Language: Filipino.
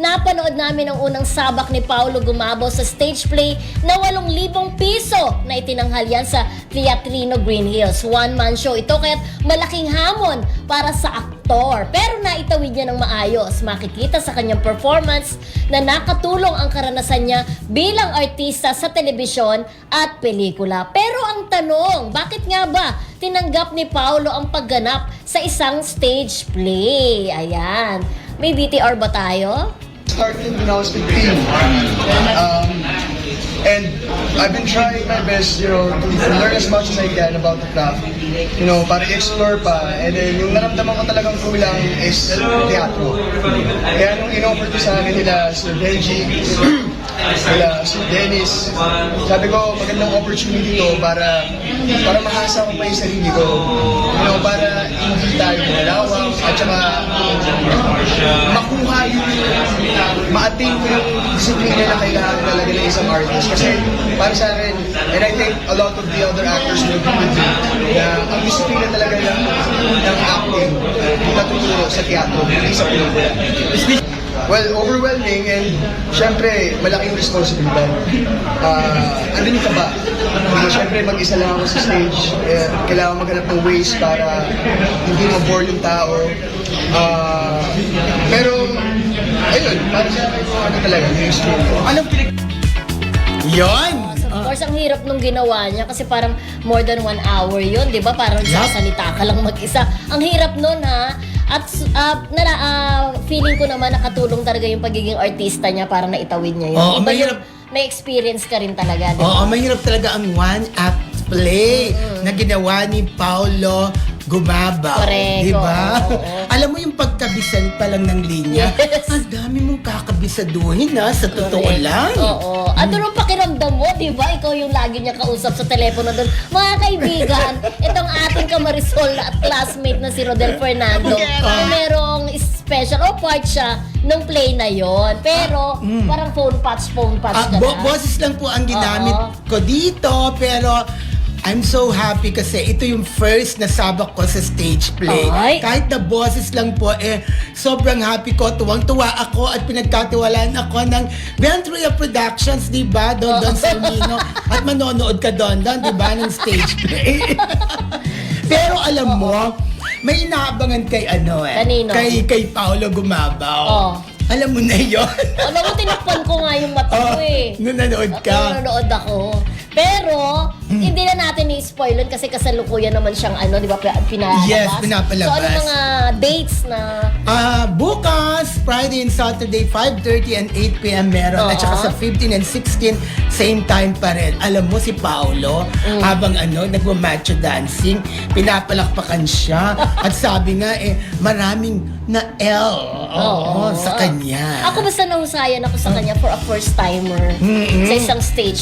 napanood namin ang unang sabak ni Paolo Gumabo sa stage play na 8,000 piso na itinanghal yan sa Teatrino Green Hills. One-man show ito kaya't malaking hamon para sa aktor. Pero naitawid niya ng maayos. Makikita sa kanyang performance na nakatulong ang karanasan niya bilang artista sa telebisyon at pelikula. Pero ang tanong, bakit nga ba tinanggap ni Paolo ang pagganap sa isang stage play? Ayan. May BTR ba tayo? started when I was 15. Um, and I've been trying my best, you know, to learn as much as I can about the craft. You know, para i-explore pa. And then, yung naramdaman ko talagang kulang is teatro. Kaya nung in-offer ko sa akin nila Sir Benji, nila Sir Dennis, sabi ko, magandang opportunity to para para mahasa ko pa yung sarili ko. You know, para hindi tayo malawang at saka makuha yung ma-attain ko yung disiplina na kailangan talaga ng isang artist. Kasi para sa akin, and I think a lot of the other actors will agree with me, na ang disiplina talaga ng, ng acting natuturo sa teatro, sa pelikula. Well, overwhelming and syempre malaking responsibilidad. Uh, ano yung kaba? Uh, syempre mag-isa lang ako sa stage. Eh, kailangan maghanap ng ways para hindi ma-bore yung tao. Ah, pero, ayun, para sa akin, ano talaga, yung skill ko. Anong pinag... Yon! Of course, ang hirap nung ginawa niya kasi parang more than one hour yun, di ba? Parang Yup. sasalita ka lang mag-isa. Ang hirap nun, ha? At uh, nala, ah, feeling ko naman nakatulong talaga yung pagiging artista niya para naitawid niya yun. Oo, Iba mahirap. yung may experience ka rin talaga, di ba? Oo, mahirap talaga ang one-act play na ginawa ni Paolo Gumaba. Correct, Di ba? oo, oo. Alam mo yung pagkabisan pa lang ng linya. Yes. Ang dami mong kakabisaduhin na sa totoo Correct. lang. Oo. Ano pakiramdam mo, di ba? Ikaw yung lagi niya kausap sa telepono doon. Mga kaibigan, itong ating kamarisol at classmate na si Rodel Fernando, na merong special o part siya nung play na yon. Pero parang phone patch, phone patch Ah, ka bo- na. boses lang po ang ginamit Oo. ko dito, pero I'm so happy kasi ito yung first na sabak ko sa stage play. Ay. Kahit na boses lang po, eh, sobrang happy ko. Tuwang-tuwa ako at pinagkatiwalaan ako ng Ventria Productions, di ba? Don Don Salmino. at manonood ka doon, Don, di ba? Ng stage play. pero alam mo, may inaabangan kay ano eh. Kanino? Kay, kay Paolo Gumabaw. Oo. Alam mo na yon Alam mo, tinakpan ko nga yung mata ko Oh, eh. nung nanood ka. Nanonood ako. Pero, hindi na natin i-spoil yun kasi kasalukuyan naman siyang ano, di ba, pi- pinapalabas. Yes, pinapalabas. So, ano mga dates na Ah, bukas, Friday and Saturday, 5.30 and 8 p.m. meron. At saka Oo. sa 15 and 16, same time pa rin. Alam mo si Paolo, Mm. habang ano, nagmamacho dancing, pinapalakpakan siya. At sabi nga eh, maraming na L oo, sa kanya. Ako basta nahusayan ako sa kanya for a first timer sa isang stage